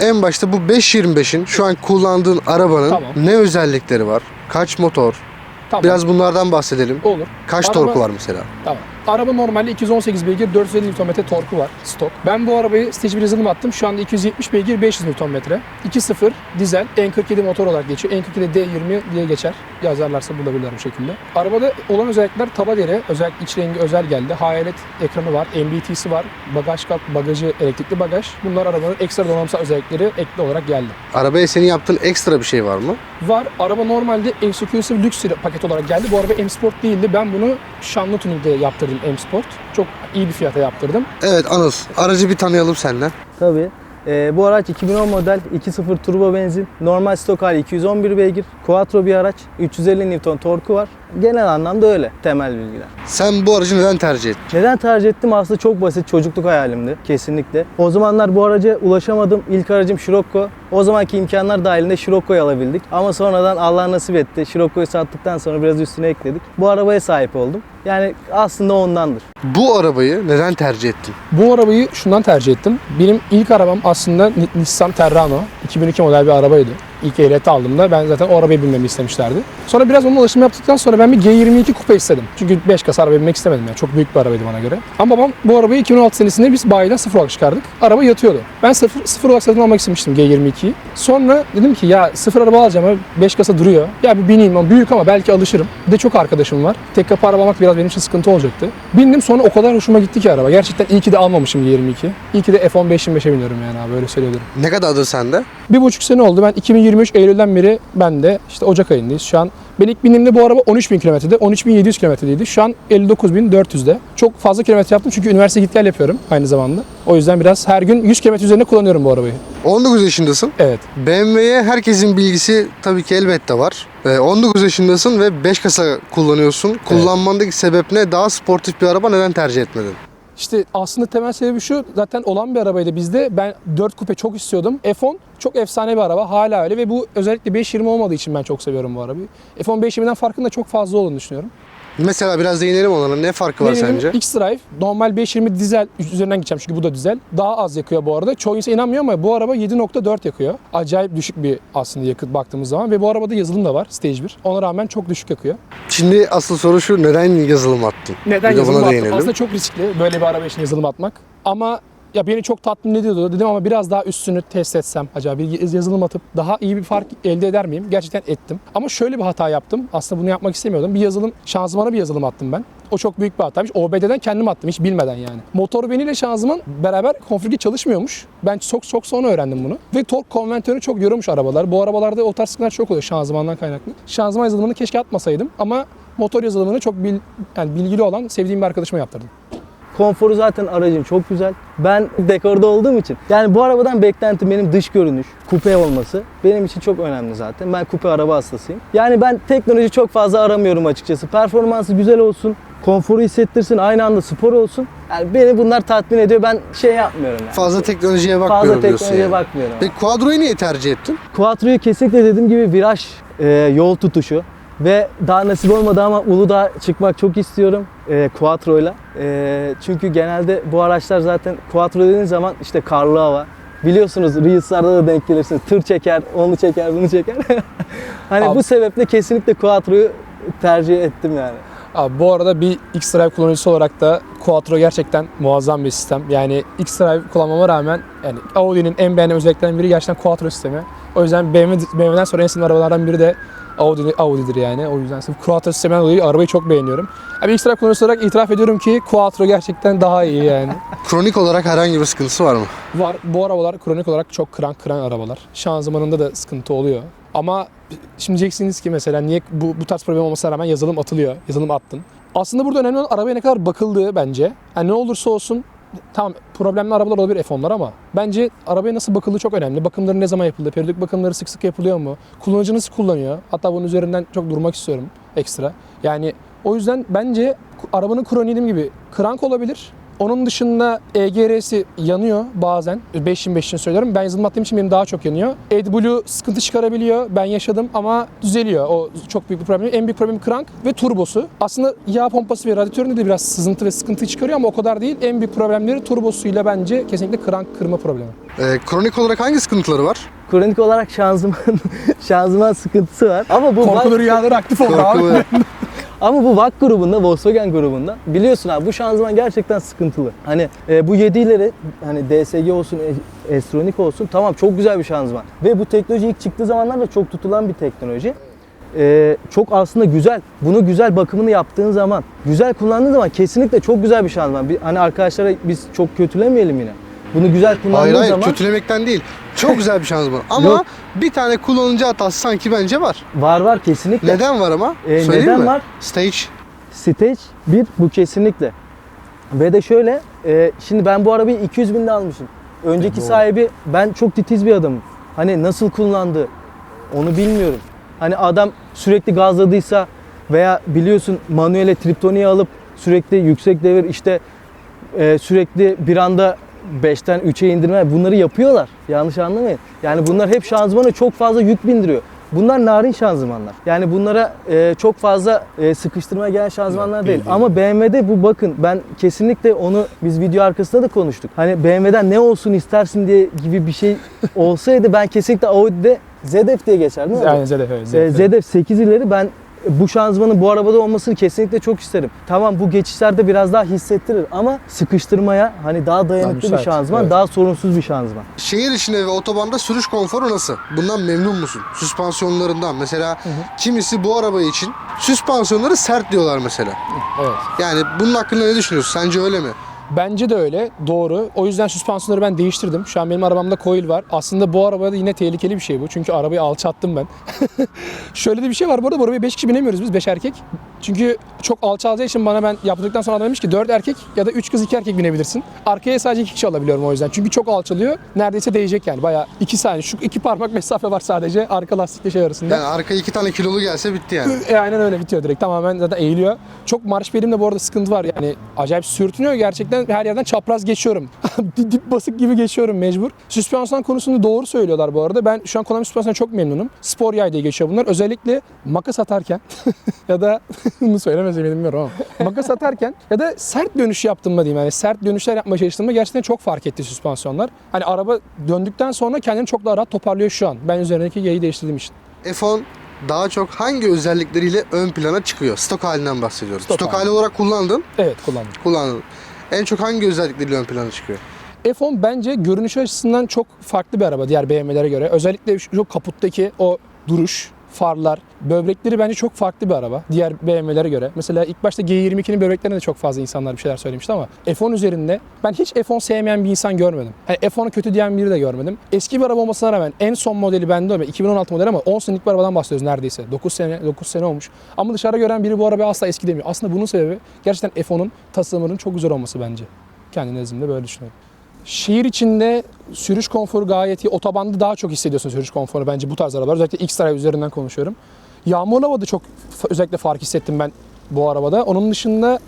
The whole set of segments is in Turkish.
En başta bu 525'in şu an kullandığın arabanın Tamam. ne özellikleri var? Kaç motor? Tamam. Biraz bunlardan bahsedelim. olur. Kaç Araba- torku var mesela? Tamam. Araba normalde 218 beygir 450 Nm torku var stok. Ben bu arabayı stage bir yazılım attım. Şu anda 270 beygir 500 Nm. 2.0 dizel N47 motor olarak geçiyor. N47 D20 diye geçer. Yazarlarsa bulabilirler bu şekilde. Arabada olan özellikler taba deri. Özellikle iç rengi özel geldi. Hayalet ekranı var. MBT'si var. Bagaj kap, bagajı elektrikli bagaj. Bunlar arabanın ekstra donanımsal özellikleri ekli olarak geldi. Arabaya senin yaptığın ekstra bir şey var mı? Var. Araba normalde Exclusive Lux paket olarak geldi. Bu araba M Sport değildi. Ben bunu Şanlı Tuning'de yaptırdım M Sport. Çok iyi bir fiyata yaptırdım. Evet Anıl, aracı bir tanıyalım senden. Tabii. Ee, bu araç 2010 model 2.0 turbo benzin. Normal stok hali 211 beygir. Quattro bir araç. 350 Newton torku var. Genel anlamda öyle temel bilgiler. Sen bu aracı neden tercih ettin? Neden tercih ettim? Aslında çok basit. Çocukluk hayalimdi. Kesinlikle. O zamanlar bu araca ulaşamadım. İlk aracım Scirocco. O zamanki imkanlar dahilinde Scirocco'yu alabildik. Ama sonradan Allah nasip etti. Scirocco'yu sattıktan sonra biraz üstüne ekledik. Bu arabaya sahip oldum. Yani aslında ondandır. Bu arabayı neden tercih ettin? Bu arabayı şundan tercih ettim. Benim ilk arabam aslında Ni- Nissan Terrano. 2002 model bir arabaydı. İlk ehliyeti aldığımda ben zaten o arabaya binmemi istemişlerdi. Sonra biraz onunla ulaşım yaptıktan sonra ben bir G22 kupe istedim. Çünkü 5 kasa arabaya binmek istemedim yani. Çok büyük bir arabaydı bana göre. Ama babam bu arabayı 2016 senesinde biz bayiden sıfır olarak çıkardık. Araba yatıyordu. Ben sıfır, sıfır olarak satın almak istemiştim G22'yi. Sonra dedim ki ya sıfır araba alacağım. 5 kasa duruyor. Ya bir bineyim ama büyük ama belki alışırım. Bir de çok arkadaşım var. Tek kapı araba almak biraz benim için sıkıntı olacaktı. Bindim sonra o kadar hoşuma gitti ki araba. Gerçekten iyi ki de almamışım G22. İyi ki de F15 25'e biniyorum yani abi öyle söyleyebilirim. Ne kadardır sende? Bir buçuk sene oldu. Ben 2023 Eylül'den beri ben de işte Ocak ayındayız. Şu an ben ilk bindiğimde bu araba 13.000 kilometrede, 13.700 kilometredeydi. Şu an 59.400'de. Çok fazla kilometre yaptım çünkü üniversite git gel yapıyorum aynı zamanda. O yüzden biraz her gün 100 kilometre üzerinde kullanıyorum bu arabayı. 19 yaşındasın. Evet. BMW'ye herkesin bilgisi tabii ki elbette var. Ee, 19 yaşındasın ve 5 kasa kullanıyorsun. Kullanmandaki sebep ne? Daha sportif bir araba neden tercih etmedin? İşte aslında temel sebebi şu. Zaten olan bir arabaydı bizde. Ben 4 kupe çok istiyordum. F10 çok efsane bir araba. Hala öyle ve bu özellikle 520 olmadığı için ben çok seviyorum bu arabayı. F10 520'den farkının da çok fazla olduğunu düşünüyorum. Mesela biraz değinelim ona. Ne farkı var Benim sence? X-Drive normal 520 dizel üzerinden gideceğim çünkü bu da dizel. Daha az yakıyor bu arada. Çoğu insan inanmıyor ama bu araba 7.4 yakıyor. Acayip düşük bir aslında yakıt baktığımız zaman ve bu arabada yazılım da var Stage 1. Ona rağmen çok düşük yakıyor. Şimdi asıl soru şu. Neden yazılım attın? Neden Bir de yazılım attım? değinelim. Aslında çok riskli böyle bir araba için yazılım atmak. Ama ya beni çok tatmin ediyordu dedim ama biraz daha üstünü test etsem acaba bir yazılım atıp daha iyi bir fark elde eder miyim? Gerçekten ettim. Ama şöyle bir hata yaptım. Aslında bunu yapmak istemiyordum. Bir yazılım, şanzımana bir yazılım attım ben. O çok büyük bir hataymış. OBD'den kendim attım hiç bilmeden yani. Motor beniyle şanzıman beraber konfigü çalışmıyormuş. Ben çok çok sonra öğrendim bunu. Ve tork konventörü çok yorulmuş arabalar. Bu arabalarda o tarz sıkıntılar çok oluyor şanzımandan kaynaklı. Şanzıman yazılımını keşke atmasaydım ama motor yazılımını çok bil, yani bilgili olan sevdiğim bir arkadaşıma yaptırdım. Konforu zaten aracın çok güzel. Ben dekorda olduğum için. Yani bu arabadan beklentim benim dış görünüş, kupe olması. Benim için çok önemli zaten. Ben kupe araba hastasıyım. Yani ben teknoloji çok fazla aramıyorum açıkçası. Performansı güzel olsun, konforu hissettirsin, aynı anda spor olsun. Yani beni bunlar tatmin ediyor. Ben şey yapmıyorum yani. Fazla teknolojiye Fazla bakmıyorum diyorsun teknolojiye yani. bakmıyorum. Peki Quadro'yu niye tercih ettin? Quattro'yu kesinlikle dediğim gibi viraj, e, yol tutuşu ve daha nasip olmadı ama Uludağ'a çıkmak çok istiyorum e, Quattro'yla. E, çünkü genelde bu araçlar zaten Quattro dediğiniz zaman işte karlı hava. Biliyorsunuz Reels'larda da denk gelirsiniz. Tır çeker, onu çeker, bunu çeker. hani Abi- bu sebeple kesinlikle Quattro'yu tercih ettim yani. Abi bu arada bir X-Drive kullanıcısı olarak da Quattro gerçekten muazzam bir sistem. Yani X-Drive kullanmama rağmen yani Audi'nin en beğenilen özelliklerinden biri gerçekten Quattro sistemi. O yüzden BMW, BMW'den sonra en sevdiğim arabalardan biri de Audi, Audi'dir yani. O yüzden sırf Quattro sisteminden dolayı arabayı çok beğeniyorum. Abi X-Drive kullanıcısı olarak itiraf ediyorum ki Quattro gerçekten daha iyi yani. Kronik olarak herhangi bir sıkıntısı var mı? Var. Bu arabalar kronik olarak çok kıran kıran arabalar. Şanzımanında da sıkıntı oluyor. Ama şimdi diyeceksiniz ki mesela niye bu, bu tarz problem olmasına rağmen yazılım atılıyor. Yazılım attın. Aslında burada önemli olan arabaya ne kadar bakıldığı bence. Yani ne olursa olsun tamam problemli arabalar olabilir F10'lar ama bence arabaya nasıl bakıldığı çok önemli. Bakımları ne zaman yapıldı? Periyodik bakımları sık sık yapılıyor mu? Kullanıcı nasıl kullanıyor? Hatta bunun üzerinden çok durmak istiyorum ekstra. Yani o yüzden bence arabanın kroniği gibi krank olabilir. Onun dışında EGR'si yanıyor bazen. 5.25 için söylüyorum. Ben yazılım attığım için benim daha çok yanıyor. AdBlue sıkıntı çıkarabiliyor. Ben yaşadım ama düzeliyor. O çok büyük bir problem. En büyük problem krank ve turbosu. Aslında yağ pompası ve radyatöründe de biraz sızıntı ve sıkıntı çıkarıyor ama o kadar değil. En büyük problemleri turbosuyla bence kesinlikle krank kırma problemi. Ee, kronik olarak hangi sıkıntıları var? Kronik olarak şanzıman şanzıman sıkıntısı var. Ama bu Korkulu rüyaları aktif oldu abi. Ama bu VAK grubunda, Volkswagen grubunda biliyorsun abi bu şanzıman gerçekten sıkıntılı. Hani e, bu 7'leri hani DSG olsun, e, S-Tronic olsun tamam çok güzel bir şanzıman. Ve bu teknoloji ilk çıktığı zamanlarda çok tutulan bir teknoloji. E, çok aslında güzel. Bunu güzel bakımını yaptığın zaman, güzel kullandığın zaman kesinlikle çok güzel bir şanzıman. Bir, hani arkadaşlara biz çok kötülemeyelim yine. Bunu güzel kullandığın Hayır hayır zaman kötülemekten değil. Çok güzel bir şanzıman. Ama Yok. bir tane kullanıcı hatası sanki bence var. var var kesinlikle. Neden var ama? Ee, Söyleyeyim neden mi? var? Stage. Stage 1 bu kesinlikle. Ve de şöyle, e, şimdi ben bu arabayı 200 binde almışım. Önceki Doğru. sahibi ben çok titiz bir adamım. Hani nasıl kullandı onu bilmiyorum. Hani adam sürekli gazladıysa veya biliyorsun manuele triptoniği alıp sürekli yüksek devir işte e, sürekli bir anda 5'ten 3'e indirme bunları yapıyorlar. Yanlış anlamayın. Yani bunlar hep şanzımana çok fazla yük bindiriyor. Bunlar narin şanzımanlar. Yani bunlara e, çok fazla e, sıkıştırma gelen şanzımanlar değil. Ama BMW'de bu bakın ben kesinlikle onu biz video arkasında da konuştuk. Hani BMW'den ne olsun istersin diye gibi bir şey olsaydı ben kesinlikle Audi'de ZF diye geçer değil mi? Aynen ZDF. evet, Ee, ZDF. ZF 8 ileri ben bu şanzımanın bu arabada olmasını kesinlikle çok isterim. Tamam bu geçişlerde biraz daha hissettirir ama sıkıştırmaya hani daha dayanıklı bir müsait, şanzıman, evet. daha sorunsuz bir şanzıman. Şehir içinde ve otobanda sürüş konforu nasıl? Bundan memnun musun? Süspansiyonlarından mesela kimisi bu araba için süspansiyonları sert diyorlar mesela. Evet. Yani bunun hakkında ne düşünüyorsun? Sence öyle mi? Bence de öyle. Doğru. O yüzden süspansiyonları ben değiştirdim. Şu an benim arabamda coil var. Aslında bu arabada yine tehlikeli bir şey bu. Çünkü arabayı alçalttım ben. Şöyle de bir şey var. Bu arada bu arabaya 5 kişi binemiyoruz biz 5 erkek. Çünkü çok alçalacağı için bana ben yaptıktan sonra adam demiş ki 4 erkek ya da 3 kız 2 erkek binebilirsin. Arkaya sadece 2 kişi alabiliyorum o yüzden. Çünkü çok alçalıyor. Neredeyse değecek yani. Bayağı 2 saniye. Şu iki parmak mesafe var sadece arka lastikle şey arasında. Yani arkaya iki tane kilolu gelse bitti yani. E, aynen öyle bitiyor direkt. Tamamen zaten eğiliyor. Çok marş verimde bu arada sıkıntı var. Yani acayip sürtünüyor. Gerçekten her yerden çapraz geçiyorum. Dip basık gibi geçiyorum mecbur. Süspansiyon konusunda doğru söylüyorlar bu arada. Ben şu an Konami süspansiyondan çok memnunum. Spor yay diye geçiyor bunlar. Özellikle makas atarken ya da bunu söylemesem bilmiyorum ama makas atarken ya da sert dönüş yaptığımda diyeyim yani sert dönüşler yapmaya çalıştığımda gerçekten çok fark etti süspansiyonlar. Hani araba döndükten sonra kendini çok daha rahat toparlıyor şu an. Ben üzerindeki yayı değiştirdiğim için. F10 daha çok hangi özellikleriyle ön plana çıkıyor? Stok halinden bahsediyoruz. Stok Stok, hali. hali olarak kullandın, Evet kullandım. kullandın. En çok hangi özellikleriyle ön plana çıkıyor? F10 bence görünüş açısından çok farklı bir araba diğer BMW'lere göre. Özellikle şu şu kaputtaki o duruş, farlar, böbrekleri bence çok farklı bir araba diğer BMW'lere göre. Mesela ilk başta G22'nin böbreklerine de çok fazla insanlar bir şeyler söylemişti ama F10 üzerinde ben hiç F10 sevmeyen bir insan görmedim. Hani F10'u kötü diyen biri de görmedim. Eski bir araba olmasına rağmen en son modeli bende o. 2016 modeli ama 10 senelik bir arabadan bahsediyoruz neredeyse. 9 sene 9 sene olmuş. Ama dışarı gören biri bu arabayı asla eski demiyor. Aslında bunun sebebi gerçekten F10'un tasarımının çok güzel olması bence. Kendi nezdimde böyle düşünüyorum. Şehir içinde sürüş konforu gayet iyi. Otobanda daha çok hissediyorsun sürüş konforu bence bu tarz arabalar. Özellikle X-Drive üzerinden konuşuyorum. Yağmurlu havada çok özellikle fark hissettim ben bu arabada. Onun dışında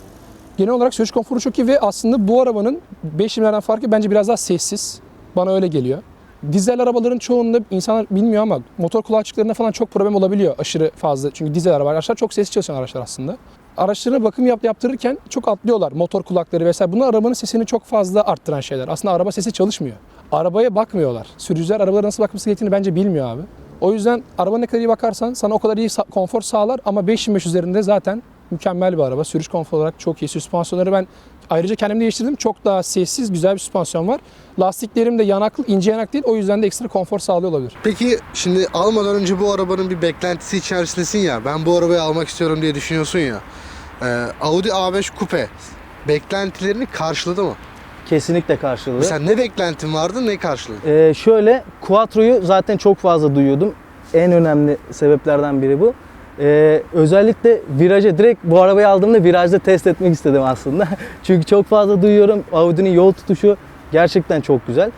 genel olarak sürüş konforu çok iyi ve aslında bu arabanın 5 farkı bence biraz daha sessiz. Bana öyle geliyor. Dizel arabaların çoğunda insanlar bilmiyor ama motor kulakçıklarında falan çok problem olabiliyor aşırı fazla. Çünkü dizel araba araçlar çok sessiz çalışan araçlar aslında. Araçlarına bakım yap, yaptırırken çok atlıyorlar. Motor kulakları vesaire. Bunlar arabanın sesini çok fazla arttıran şeyler. Aslında araba sesi çalışmıyor. Arabaya bakmıyorlar. Sürücüler arabalara nasıl bakması gerektiğini bence bilmiyor abi. O yüzden araba ne kadar iyi bakarsan sana o kadar iyi konfor sağlar ama 525 üzerinde zaten mükemmel bir araba. Sürüş konforu olarak çok iyi. Süspansiyonları ben ayrıca kendim değiştirdim. Çok daha sessiz, güzel bir süspansiyon var. Lastiklerim de yanaklı, ince yanak değil. O yüzden de ekstra konfor sağlıyor olabilir. Peki şimdi almadan önce bu arabanın bir beklentisi içerisindesin ya. Ben bu arabayı almak istiyorum diye düşünüyorsun ya. Ee, Audi A5 Coupe beklentilerini karşıladı mı? Kesinlikle karşılığı. Mesela ne beklentin vardı ne karşıladı? Ee, şöyle Quattro'yu zaten çok fazla duyuyordum. En önemli sebeplerden biri bu. Ee, özellikle viraja direkt bu arabayı aldığımda virajda test etmek istedim aslında. Çünkü çok fazla duyuyorum. Audi'nin yol tutuşu gerçekten çok güzel.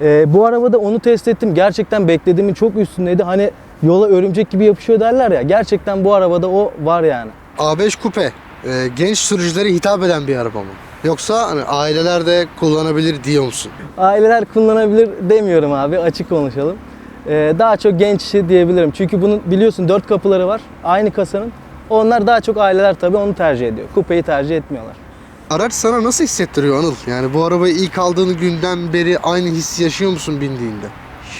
Ee, bu arabada onu test ettim. Gerçekten beklediğimin çok üstündeydi. Hani yola örümcek gibi yapışıyor derler ya. Gerçekten bu arabada o var yani. A5 Coupe e, genç sürücülere hitap eden bir araba mı? Yoksa hani aileler de kullanabilir diyor musun? Aileler kullanabilir demiyorum abi açık konuşalım. Ee, daha çok genç işi diyebilirim. Çünkü bunun biliyorsun dört kapıları var aynı kasanın. Onlar daha çok aileler tabii onu tercih ediyor. Kupeyi tercih etmiyorlar. Araç sana nasıl hissettiriyor Anıl? Yani bu arabayı ilk aldığın günden beri aynı hissi yaşıyor musun bindiğinde?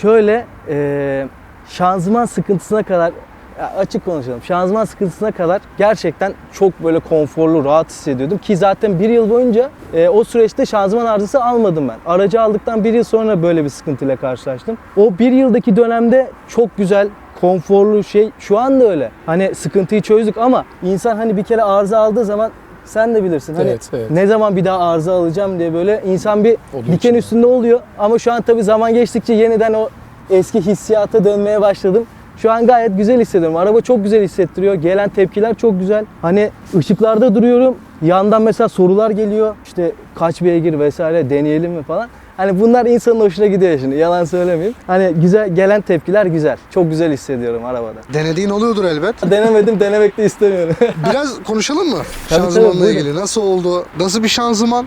Şöyle e, şanzıman sıkıntısına kadar ya açık konuşalım. Şanzıman sıkıntısına kadar gerçekten çok böyle konforlu, rahat hissediyordum. Ki zaten bir yıl boyunca e, o süreçte şanzıman arızası almadım ben. Aracı aldıktan bir yıl sonra böyle bir sıkıntıyla karşılaştım. O bir yıldaki dönemde çok güzel, konforlu şey şu anda öyle. Hani sıkıntıyı çözdük ama insan hani bir kere arıza aldığı zaman sen de bilirsin. Hani Evet, evet. ne zaman bir daha arıza alacağım diye böyle insan bir Oluyor diken içinde. üstünde oluyor. Ama şu an tabii zaman geçtikçe yeniden o eski hissiyata dönmeye başladım. Şu an gayet güzel hissediyorum. Araba çok güzel hissettiriyor. Gelen tepkiler çok güzel. Hani ışıklarda duruyorum. Yandan mesela sorular geliyor. İşte kaç beygir vesaire deneyelim mi falan. Hani bunlar insanın hoşuna gidiyor şimdi. Yalan söylemeyeyim. Hani güzel gelen tepkiler güzel. Çok güzel hissediyorum arabada. Denediğin oluyordur elbet. Denemedim, denemek de istemiyorum. Biraz konuşalım mı? Tabii, Şanzımanla tabii, ilgili. Nasıl oldu? Nasıl bir şanzıman?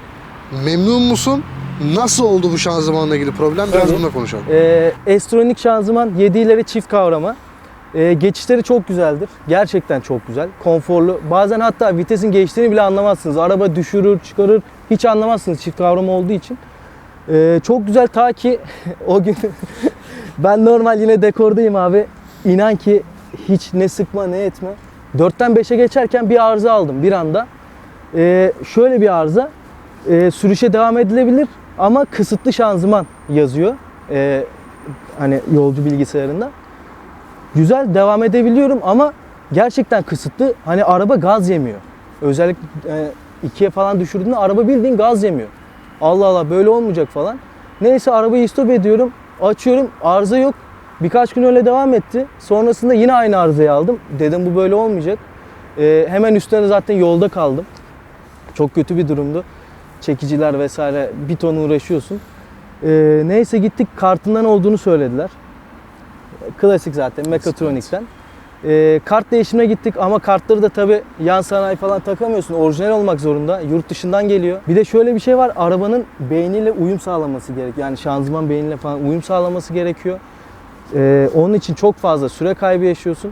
Memnun musun? Nasıl oldu bu şanzımanla ilgili problem? Biraz Tabii. bununla konuşalım. Ee, Estronik şanzıman 7 ileri çift kavrama. Ee, geçişleri çok güzeldir. Gerçekten çok güzel. Konforlu. Bazen hatta vitesin geçtiğini bile anlamazsınız. Araba düşürür, çıkarır. Hiç anlamazsınız çift kavrama olduğu için. Ee, çok güzel ta ki o gün ben normal yine dekordayım abi. İnan ki hiç ne sıkma ne etme. 4'ten 5'e geçerken bir arıza aldım bir anda. Ee, şöyle bir arıza. Ee, sürüşe devam edilebilir ama kısıtlı şanzıman yazıyor. Ee, hani yolcu bilgisayarında. Güzel devam edebiliyorum ama gerçekten kısıtlı. Hani araba gaz yemiyor. Özellikle e, ikiye falan düşürdüğünde araba bildiğin gaz yemiyor. Allah Allah böyle olmayacak falan. Neyse arabayı stop ediyorum. Açıyorum arıza yok. Birkaç gün öyle devam etti. Sonrasında yine aynı arızayı aldım. Dedim bu böyle olmayacak. Ee, hemen üstüne zaten yolda kaldım. Çok kötü bir durumdu. Çekiciler vesaire bir ton uğraşıyorsun. Ee, neyse gittik kartından olduğunu söylediler. Klasik zaten mekatronikten. Ee, kart değişimine gittik ama kartları da tabi yan sanayi falan takamıyorsun. Orijinal olmak zorunda. Yurt dışından geliyor. Bir de şöyle bir şey var. Arabanın beyniyle uyum sağlaması gerek. Yani şanzıman beyniyle falan uyum sağlaması gerekiyor. Ee, onun için çok fazla süre kaybı yaşıyorsun.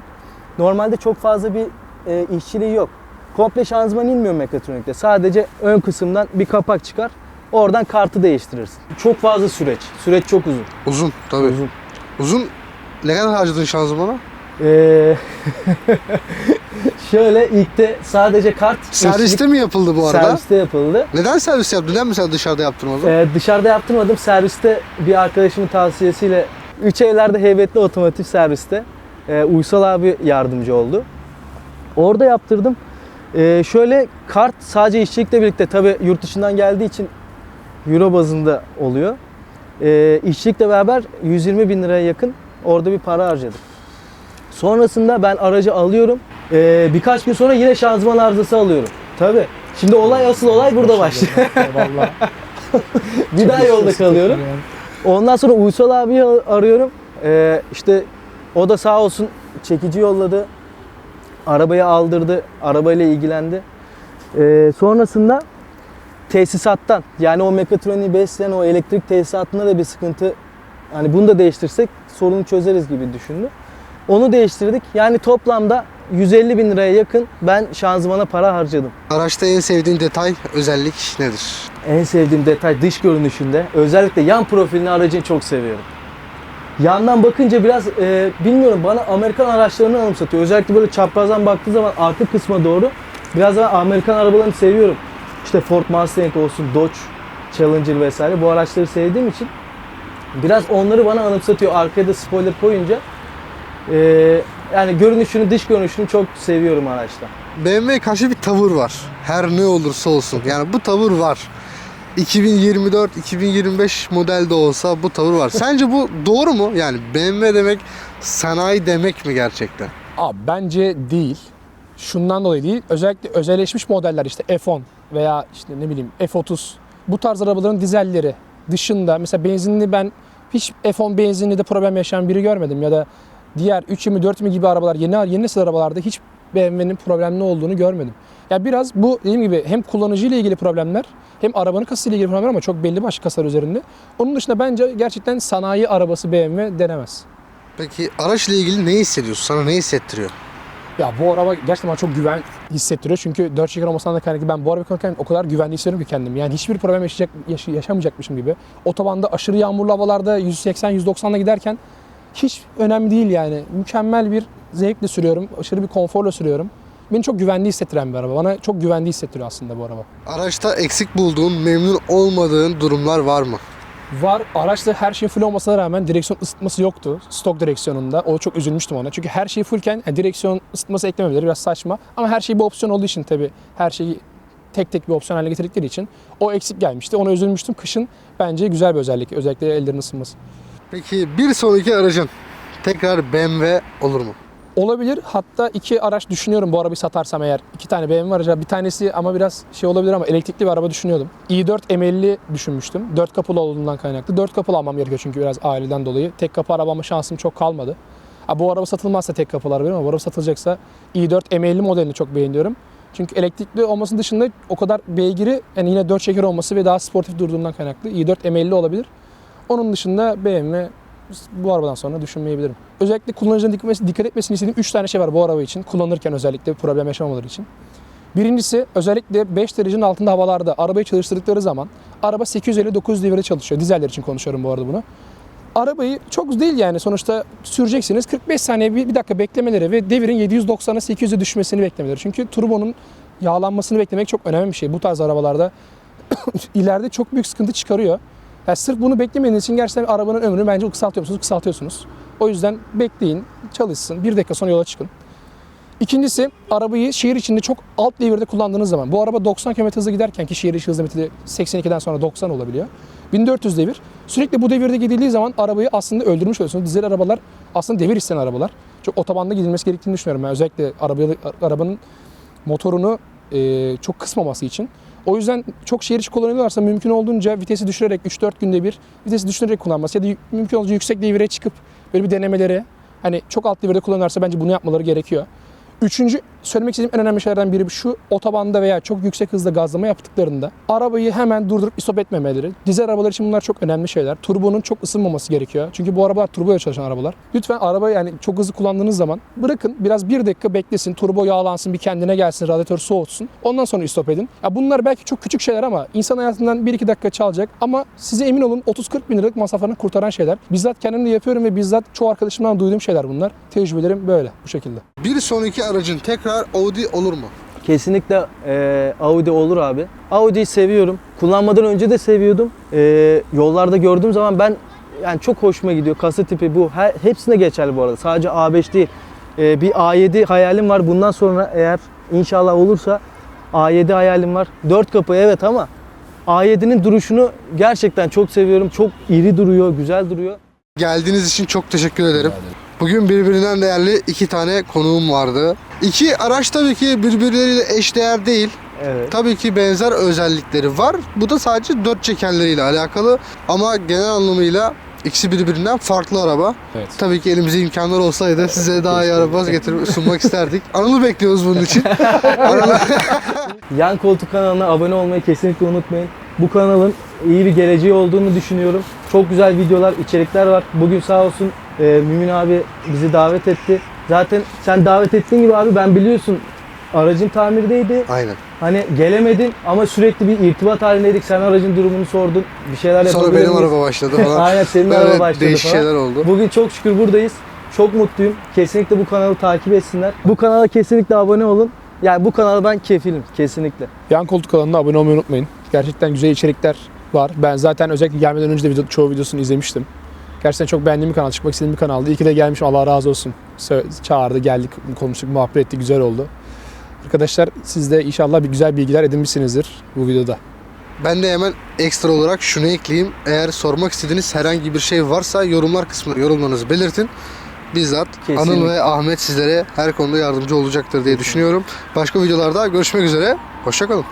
Normalde çok fazla bir e, işçiliği yok. Komple şanzıman inmiyor mekatronikte. Sadece ön kısımdan bir kapak çıkar. Oradan kartı değiştirirsin. Çok fazla süreç. Süreç çok uzun. Uzun tabii. Uzun. Uzun. Ne kadar harcadın şanzımana? Ee, şöyle ilk de sadece kart Serviste mi yapıldı bu arada? serviste yapıldı. Neden servis yaptın? Neden mesela dışarıda yaptırmadın? Ee, dışarıda yaptırmadım. Serviste bir arkadaşımın tavsiyesiyle üç evlerde heybetli otomotiv serviste e, Uysal abi yardımcı oldu. Orada yaptırdım. Ee, şöyle kart sadece işçilikle birlikte tabi yurt dışından geldiği için euro bazında oluyor. Ee, işçilikle beraber 120 bin liraya yakın orada bir para harcadık. Sonrasında ben aracı alıyorum. Ee, birkaç gün sonra yine şanzıman arızası alıyorum. Tabi. Şimdi olay asıl olay burada başlıyor. Eyvallah. bir daha yolda kalıyorum. Ondan sonra Uysal abiyi arıyorum. Ee, işte o da sağ olsun çekici yolladı. Arabayı aldırdı. Arabayla ilgilendi. Ee, sonrasında tesisattan yani o mekatroniği besleyen o elektrik tesisatında da bir sıkıntı hani bunu da değiştirsek sorunu çözeriz gibi düşündü. Onu değiştirdik. Yani toplamda 150 bin liraya yakın ben şanzımana para harcadım. Araçta en sevdiğin detay, özellik nedir? En sevdiğim detay dış görünüşünde. Özellikle yan profilini aracın çok seviyorum. Yandan bakınca biraz e, bilmiyorum bana Amerikan araçlarını anımsatıyor. Özellikle böyle çaprazdan baktığı zaman arka kısma doğru biraz daha Amerikan arabalarını seviyorum. İşte Ford Mustang olsun, Dodge Challenger vesaire bu araçları sevdiğim için biraz onları bana anımsatıyor. Arkaya da spoiler koyunca e, yani görünüşünü, dış görünüşünü çok seviyorum araçta. BMW karşı bir tavır var. Her ne olursa olsun. Yani bu tavır var. 2024-2025 modelde olsa bu tavır var. Sence bu doğru mu? Yani BMW demek sanayi demek mi gerçekten? Abi bence değil. Şundan dolayı değil. Özellikle özelleşmiş modeller işte F10 veya işte ne bileyim F30 bu tarz arabaların dizelleri dışında mesela benzinli ben hiç F10 benzinli de problem yaşayan biri görmedim ya da diğer 320 mi gibi arabalar yeni yeni nesil arabalarda hiç BMW'nin problemli olduğunu görmedim. Ya biraz bu dediğim gibi hem kullanıcı ile ilgili problemler hem arabanın kasasıyla ilgili problemler ama çok belli başlı kasalar üzerinde. Onun dışında bence gerçekten sanayi arabası BMW denemez. Peki araçla ilgili ne hissediyorsun? Sana ne hissettiriyor? Ya bu araba gerçekten bana çok güven hissettiriyor. Çünkü 4 çeker olmasından da kaynaklı ben bu arabayı kullanırken o kadar güvenli hissediyorum ki kendimi. Yani hiçbir problem yaşayacak, yaş- yaşamayacakmışım gibi. Otobanda aşırı yağmurlu havalarda 180-190'la giderken hiç önemli değil yani. Mükemmel bir zevkle sürüyorum. Aşırı bir konforla sürüyorum. Beni çok güvenli hissettiren bir araba. Bana çok güvenli hissettiriyor aslında bu araba. Araçta eksik bulduğun, memnun olmadığın durumlar var mı? Var. Araçta her şey full olmasına rağmen direksiyon ısıtması yoktu. Stok direksiyonunda. O çok üzülmüştüm ona. Çünkü her şey fullken yani direksiyon ısıtması eklememeleri biraz saçma. Ama her şey bir opsiyon olduğu için tabii her şeyi tek tek bir opsiyon haline getirdikleri için o eksik gelmişti. Ona üzülmüştüm. Kışın bence güzel bir özellik. Özellikle ellerin ısınması. Peki bir sonraki aracın tekrar BMW olur mu? Olabilir. Hatta iki araç düşünüyorum bu arabayı satarsam eğer. iki tane BMW aracı. Bir tanesi ama biraz şey olabilir ama elektrikli bir araba düşünüyordum. i4 M50 düşünmüştüm. Dört kapılı olduğundan kaynaklı. Dört kapılı almam gerekiyor çünkü biraz aileden dolayı. Tek kapı araba alma şansım çok kalmadı. Ha, bu araba satılmazsa tek kapılı araba ama bu araba satılacaksa i4 M50 modelini çok beğeniyorum. Çünkü elektrikli olmasının dışında o kadar beygiri yani yine 4 çeker olması ve daha sportif durduğundan kaynaklı i4 M50 olabilir. Onun dışında BMW bu arabadan sonra düşünmeyebilirim. Özellikle kullanıcının dikkat, dikkat etmesini istediğim 3 tane şey var bu araba için. Kullanırken özellikle problem yaşamamaları için. Birincisi özellikle 5 derecenin altında havalarda arabayı çalıştırdıkları zaman araba 850-900 devirde çalışıyor. Dizeller için konuşuyorum bu arada bunu. Arabayı çok değil yani sonuçta süreceksiniz. 45 saniye bir, bir dakika beklemeleri ve devirin 790'a 800'e düşmesini beklemeleri. Çünkü turbonun yağlanmasını beklemek çok önemli bir şey. Bu tarz arabalarda ileride çok büyük sıkıntı çıkarıyor. Yani sırf bunu beklemediğiniz için gerçekten arabanın ömrünü bence kısaltıyor musunuz? Kısaltıyorsunuz. O yüzden bekleyin, çalışsın. Bir dakika sonra yola çıkın. İkincisi arabayı şehir içinde çok alt devirde kullandığınız zaman bu araba 90 km hızla giderken ki şehir içi hız limiti de 82'den sonra 90 olabiliyor. 1400 devir. Sürekli bu devirde gidildiği zaman arabayı aslında öldürmüş oluyorsunuz. Dizel arabalar aslında devir isteyen arabalar. Çok otobanda gidilmesi gerektiğini düşünüyorum. Ben özellikle arabayı, arabanın motorunu e, çok kısmaması için. O yüzden çok şehir içi kullanıyorlarsa mümkün olduğunca vitesi düşürerek 3-4 günde bir vitesi düşürerek kullanması ya da mümkün olduğunca yüksek devire çıkıp böyle bir denemeleri hani çok alt devirde kullanırsa bence bunu yapmaları gerekiyor. Üçüncü söylemek istediğim en önemli şeylerden biri şu. Otobanda veya çok yüksek hızda gazlama yaptıklarında arabayı hemen durdurup istop etmemeleri. Dizel arabalar için bunlar çok önemli şeyler. Turbonun çok ısınmaması gerekiyor. Çünkü bu arabalar turbo ile çalışan arabalar. Lütfen araba yani çok hızlı kullandığınız zaman bırakın biraz bir dakika beklesin. Turbo yağlansın bir kendine gelsin. Radyatör soğutsun. Ondan sonra istop edin. Ya bunlar belki çok küçük şeyler ama insan hayatından 1-2 dakika çalacak. Ama size emin olun 30-40 bin liralık masraflarını kurtaran şeyler. Bizzat kendim de yapıyorum ve bizzat çoğu arkadaşımdan duyduğum şeyler bunlar. Tecrübelerim böyle bu şekilde. Bir sonraki aracın tekrar Audi olur mu? Kesinlikle e, Audi olur abi. Audi'yi seviyorum. Kullanmadan önce de seviyordum. E, yollarda gördüğüm zaman ben yani çok hoşuma gidiyor. Kasa tipi bu. Her, hepsine geçerli bu arada. Sadece A5 değil. E, bir A7 hayalim var. Bundan sonra eğer inşallah olursa A7 hayalim var. 4 kapı evet ama A7'nin duruşunu gerçekten çok seviyorum. Çok iri duruyor, güzel duruyor. Geldiğiniz için çok teşekkür ederim. Bugün birbirinden değerli iki tane konuğum vardı. İki araç tabii ki birbirleriyle eşdeğer değil. Evet. Tabii ki benzer özellikleri var. Bu da sadece dört çekerleriyle alakalı. Ama genel anlamıyla ikisi birbirinden farklı araba. Evet. Tabii ki elimizde imkanlar olsaydı size daha iyi araba getirip sunmak isterdik. Anıl'ı bekliyoruz bunun için. Yan Koltuk kanalına abone olmayı kesinlikle unutmayın. Bu kanalın iyi bir geleceği olduğunu düşünüyorum. Çok güzel videolar, içerikler var. Bugün sağ olsun e, Mümin abi bizi davet etti. Zaten sen davet ettiğin gibi abi ben biliyorsun aracın tamirdeydi. Aynen. Hani gelemedin ama sürekli bir irtibat halindeydik. Sen aracın durumunu sordun. Bir şeyler Sonra yapabilir benim miyiz? araba başladı falan. Aynen senin Böyle araba başladı değişik falan. şeyler oldu. Bugün çok şükür buradayız. Çok mutluyum. Kesinlikle bu kanalı takip etsinler. Bu kanala kesinlikle abone olun. Yani bu kanala ben kefilim kesinlikle. Yan koltuk kanalına abone olmayı unutmayın. Gerçekten güzel içerikler var. Ben zaten özellikle gelmeden önce de video, çoğu videosunu izlemiştim. Gerçekten çok beğendiğim bir kanal, çıkmak istediğim bir kanaldı. İyi ki de gelmişim. Allah razı olsun. Çağırdı, geldik, konuştuk, muhabbet ettik. Güzel oldu. Arkadaşlar siz de inşallah bir güzel bilgiler edinmişsinizdir bu videoda. Ben de hemen ekstra olarak şunu ekleyeyim. Eğer sormak istediğiniz herhangi bir şey varsa yorumlar kısmına yorumlarınızı belirtin. bizzat Kesinlikle. Anıl ve Ahmet sizlere her konuda yardımcı olacaktır diye düşünüyorum. Başka videolarda görüşmek üzere. Hoşçakalın.